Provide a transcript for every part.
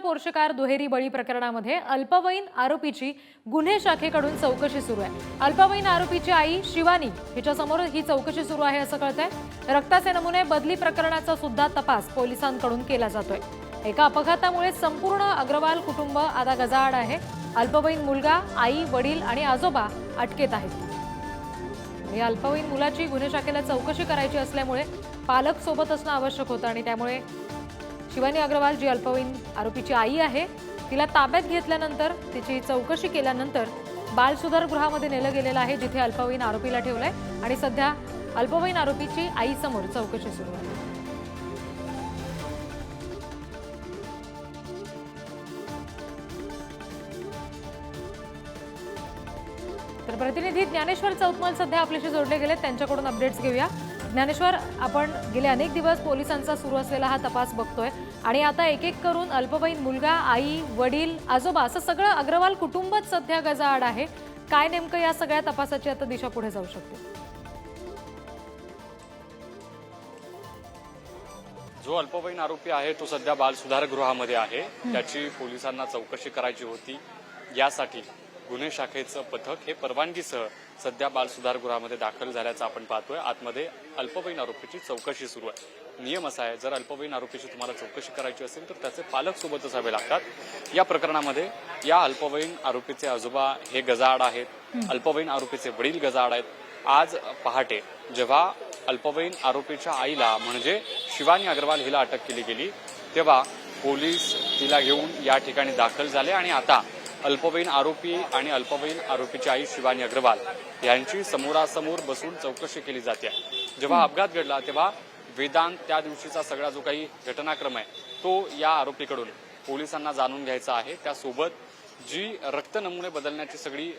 Porsche दुहेरी बळी प्रकरणामध्ये अल्पवयीन आरोपीची गुन्हे शाखेकडून चौकशी सुरू आहे. अल्पवयीन आरोपीची आई शिवानी हिच्यासमोर ही चौकशी सुरू आहे असं कळतंय. रक्ताचे नमुने बदली प्रकरणाचा सुद्धा तपास पोलिसांकडून केला जातोय. एका अपघातामुळे संपूर्ण अग्रवाल कुटुंब आता गजाआड आहे. अल्पवयीन मुलगा आई वडील आणि आजोबा अटकेत आहेत. आणि अल्पवयीन मुलाची गुन्हे शाखेला चौकशी करायची असल्यामुळे पालक सोबत असणं आवश्यक होतं आणि त्यामुळे शिवानी अग्रवाल जी अल्पवयीन आरोपीची आई आहे तिला ताब्यात घेतल्यानंतर तिची चौकशी केल्यानंतर बालसुधारगृहामध्ये नेलं गेलेलं आहे जिथे अल्पवयीन आरोपीला ठेवलंय आणि सध्या अल्पवयीन आरोपीची आईसमोर चौकशी सुरू आहे. तर प्रतिनिधी ज्ञानेश्वर चौतमल सध्या आपल्याशी जोडले गेले त्यांच्याकडून अपडेट्स घेऊया. ज्ञानेश्वर आपण गेले अनेक दिवस पोलिसांचा सुरू असलेला हा तपास बघतोय. आणि आता एक एक करून अल्पवयीन मुलगा आई वडील आजोबा असं सगळं अग्रवाल कुटुंबच सध्या गजाआड आहे. काय नेमकं या सगळ्या तपासाची आता दिशा पुढे जाऊ शकते? जो अल्पवयीन आरोपी आहे तो सध्या बाल सुधारगृहामध्ये आहे. त्याची पोलिसांना चौकशी करायची होती. यासाठी गुन्हे शाखेचं पथक हे परवानगीसह सध्या बाल सुधारगृहामध्ये दाखल झाल्याचं आपण पाहतोय. आतमध्ये अल्पवयीन आरोपीची चौकशी सुरू आहे. नियम असा आहे जर अल्पवयीन आरोपीची तुम्हाला चौकशी करायची असेल तर त्याचे पालक सोबत असावे लागतात. या प्रकरणामध्ये या अल्पवयीन आरोपीचे आजोबा हे गजाआड आहेत. अल्पवयीन आरोपीचे वडील गजाआड आहेत. आज पहाटे जेव्हा अल्पवयीन आरोपीच्या आईला म्हणजे शिवानी अग्रवाल हिला अटक केली गेली तेव्हा पोलीस तिला घेऊन या ठिकाणी दाखल झाले आणि आता अल्पवयीन आरोपी आणि अल्पवयीन आरोपीची आई शिवानी अग्रवाल यांची समोरासमोर बसून चौकशी केली जाते. जेव्हा अपघात घडला तेव्हा वेदांत त्या दिवशीचा सगळा जो काही घटनाक्रम आहे तो या आरोपीकडून पोलिसांना जाणून घ्यायचा आहे. त्यासोबत जी रक्त नमुने बदलण्याची सगळी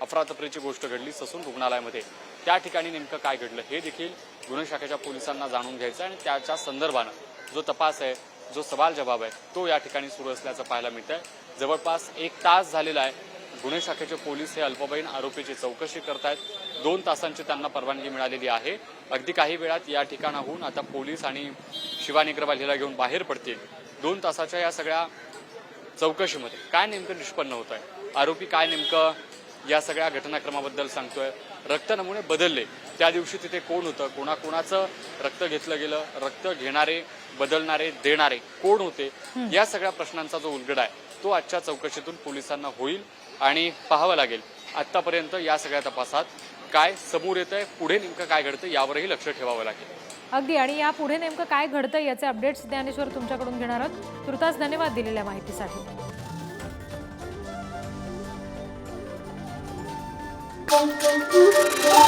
अफरातफरीची गोष्ट घडली ससून रुग्णालयामध्ये त्या ठिकाणी नेमकं काय घडलं हे देखील गुन्हे शाखेच्या पोलिसांना जाणून घ्यायचं आहे आणि त्याच्या संदर्भानं जो तपास आहे जो सवाल जबाब आहे तो या ठिकाणी सुरू असल्याचं पाहायला मिळत आहे जवळपास एक तास झालेला आहे. गुन्हे शाखेचे पोलीस हे अल्पवयीन आरोपीची चौकशी करतायत. दोन तासांची त्यांना परवानगी मिळालेली आहे. अगदी काही वेळात या ठिकाणाहून आता पोलीस आणि शिवानी अग्रवाल हिला घेऊन बाहेर पडतील. दोन तासाच्या या सगळ्या चौकशीमध्ये काय नेमकं निष्पन्न होत आहे आरोपी काय नेमकं या सगळ्या घटनाक्रमाबद्दल सांगतोय? रक्त नमुने बदलले. त्या दिवशी तिथे कोण होतं? कोणाकोणाचं रक्त घेतलं गेलं? रक्त घेणारे बदलणारे देणारे कोण होते? या सगळ्या प्रश्नांचा जो उलगडा आहे तो आजच्या चौकशीतून पोलिसांना होईल आणि पाहावं लागेल. आतापर्यंत या सगळ्या तपासात काय समोर येत आहे पुढे नेमकं काय घडतं यावरही लक्ष ठेवावं लागेल. अगदी. आणि या पुढे नेमकं काय घडतं याचे अपडेट्स ज्ञानेश्वर तुमच्याकडून घेणार आहोत. तुर्तास धन्यवाद दिलेल्या माहितीसाठी. Thank you.